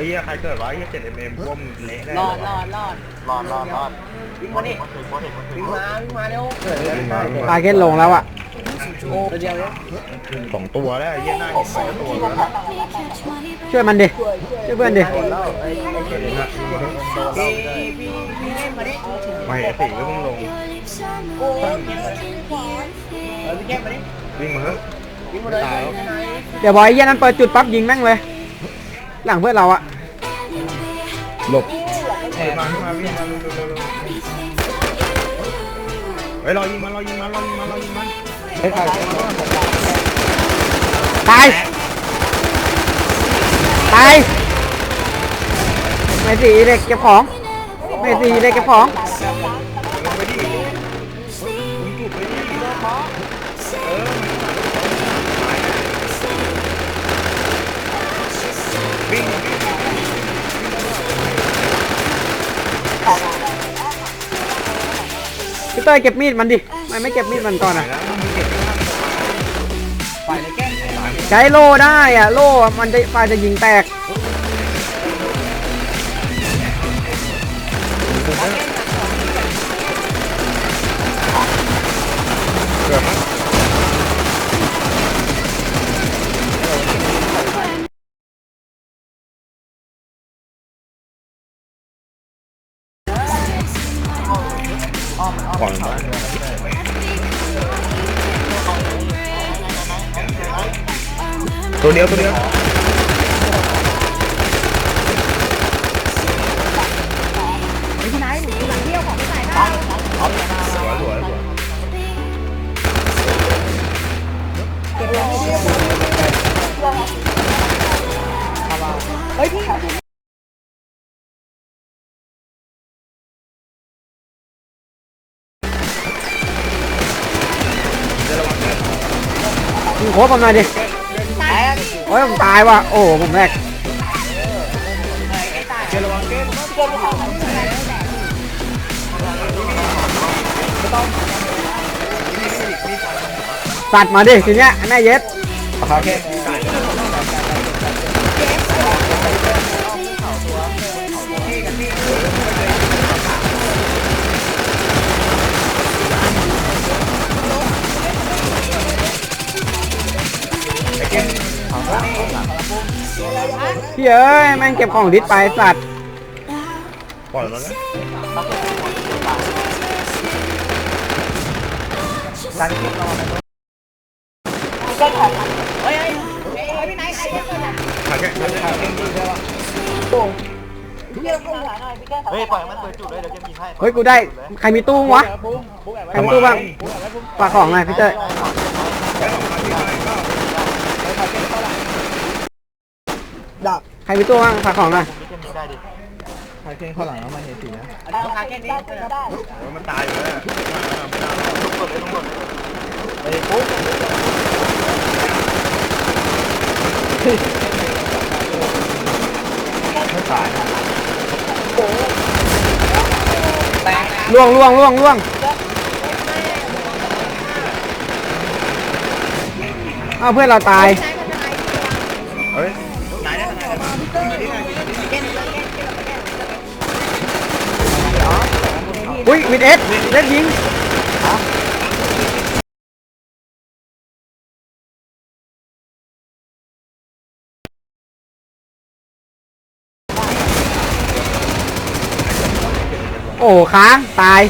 ยเหี้ยใครเกิดวะเหี้ยเจ็ดเอ็มเอ็มร่วมเละแน่รอดรอดรอดรอดรอดรอดวิ่งมาดิมาถึงมาถึงมาถึวิ่งงมาวิ่งมาเร็วเกิดเลยมาตาเก็ตลงแล้วอะโอ้เดียวเดียวสองตัวแล้วไอ้เหี้ยหน้าหินสองตัวแล้วช่วยมันดิช่วยเพื่อนดิพี่พี่พี่เล่นมาดิไม่ไอ้สี่ก็เพิ่งลงโอ้ยเออพี่แก้มมาดิวิ่งมาเถอะวิ่งมาเลยเดี๋ยวบอยไอ้เหี้ยนั้นเปิดจุดปั๊บยิงแม่งเลย หลังเพื่อนเราอะหลบเฮ้ยมาขึ้นมาวิ่งมาเร็วเร็วเร็วเร็วเฮ้ยรอยิงมันรอยิงมันรอยิงมันรอยิงมันเฮ้ยใครตาย ตาย ไม่สีเด็กเก็บของ ไม่สีเด็กเก็บของลงไปดิมึงจุดไปดิเออ วิ่งวิ่งพี่เต้ยเก็บมีดมันดิทำไมันไม่เก็บมีดมันก่อนอะแล้วมึงเก็บข้างไปเลยแก้มใช้โล่ได้อะ โล่มันจะไฟจะยิงแตกเกื ก่อนมาตัวเดียวตัวเดียวสวยสวยสวยเฮ้ยพี่มึงโค อ้ผมหน่อยดิโอ้ยผมตายว่ะโอ้ผมแรกสัตว์มาดิทีเนี้ยแม่เย็ดคาเก้ พี่เอ้ยแม่งเก็บของดิสไปสัตว์ปล่อยมันนะเฮ้ยเฮ้ยเฮ้ยพี่ไหนใครเนี่ยคาเก้นคาเก้นคาเก้นพี่เล่นเข้าหาหน่อยพี่แก้มเฮ้ยปล่อยมันเปิดจุดเลยเดี๋ยวเกมยิงให้เฮ้ยกูได้ใครมีตู้วะใครมีตู้บ้างฝากของหน่อยพี่เต้ย แล้วของคาเก้นอะไรก็ ใครมีตู้บ้างฝากของหน่อยเกมยิงได้ดิอันนี้ขาแค่นี้ได้โอ้ยมันตายอยู่แล้วลุกกดเลยลุกกดเลยล่วงล่วงล่วงล่วงเอาเพื่อนเราตาย เฮ้ยไหนได้ไหนได้มาที่ไหน อุ้ ยมิดเอสเล็ดยิงโอ้ค้าง ตาย